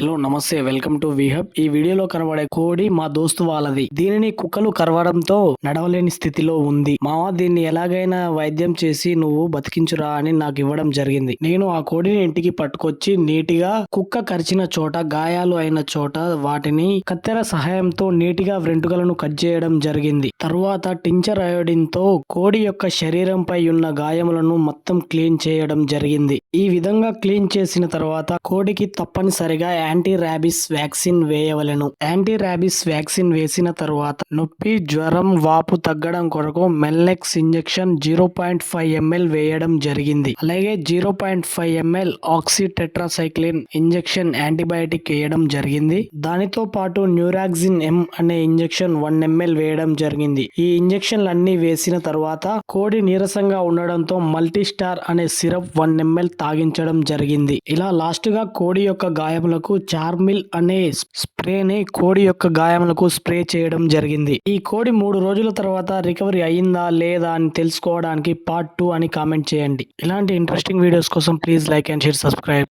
Hello నమస్తే welcome to విహబ్. ఈ వీడియోలో కనబడే కోడి మా దోస్తు వాళ్ళది. దీనిని కుక్కలు కరవడంతో నడవలేని స్థితిలో ఉంది. మామ దీన్ని ఎలాగైనా వైద్యం చేసి నువ్వు బతికించురా అని నాకు ఇవ్వడం జరిగింది. నేను ఆ కోడిని ఇంటికి పట్టుకొచ్చి నీటిగా కుక్క కరిచిన చోట గాయాలు అయిన చోట వాటిని కత్తెర సహాయంతో నీటిగా వెంట్రుకలను కట్ చేయడం జరిగింది. తరువాత టించర్ అయోడిన్తో కోడి యొక్క శరీరంపై ఉన్న గాయములను మొత్తం క్లీన్ చేయడం జరిగింది. ఈ విధంగా క్లీన్ చేసిన తర్వాత కోడికి తప్పనిసరిగా యాంటీ ర్యాబిస్ వ్యాక్సిన్ వేయవలెను. యాంటీ ర్యాబిస్ వ్యాక్సిన్ వేసిన తరువాత నొప్పి జ్వరం వాపు తగ్గడం కొరకు Melonex injection zero point five ML వేయడం జరిగింది. అలాగే zero point five ML oxytetracycline injection antibiotic వేయడం జరిగింది. దానితో పాటు న్యూరాక్సిన్ ఎం అనే ఇంజెక్షన్ వన్ ఎంఎల్ వేయడం జరిగింది. జరిగింది ఈ ఇంజెక్షన్లు అన్ని వేసిన తర్వాత కోడి నీరసంగా ఉండడంతో మల్టీ స్టార్ అనే సిరప్ వన్ ఎంఎల్ తాగించడం జరిగింది. ఇలా లాస్ట్గా కోడి యొక్క గాయములకు చార్మిల్ అనే స్ప్రేని కోడి యొక్క గాయములకు స్ప్రే చేయడం జరిగింది. ఈ కోడి మూడు రోజుల తర్వాత రికవరీ అయ్యిందా లేదా అని తెలుసుకోవడానికి పార్ట్ టూ అని కామెంట్ చేయండి. ఇలాంటి ఇంట్రెస్టింగ్ వీడియోస్ కోసం please like and share subscribe.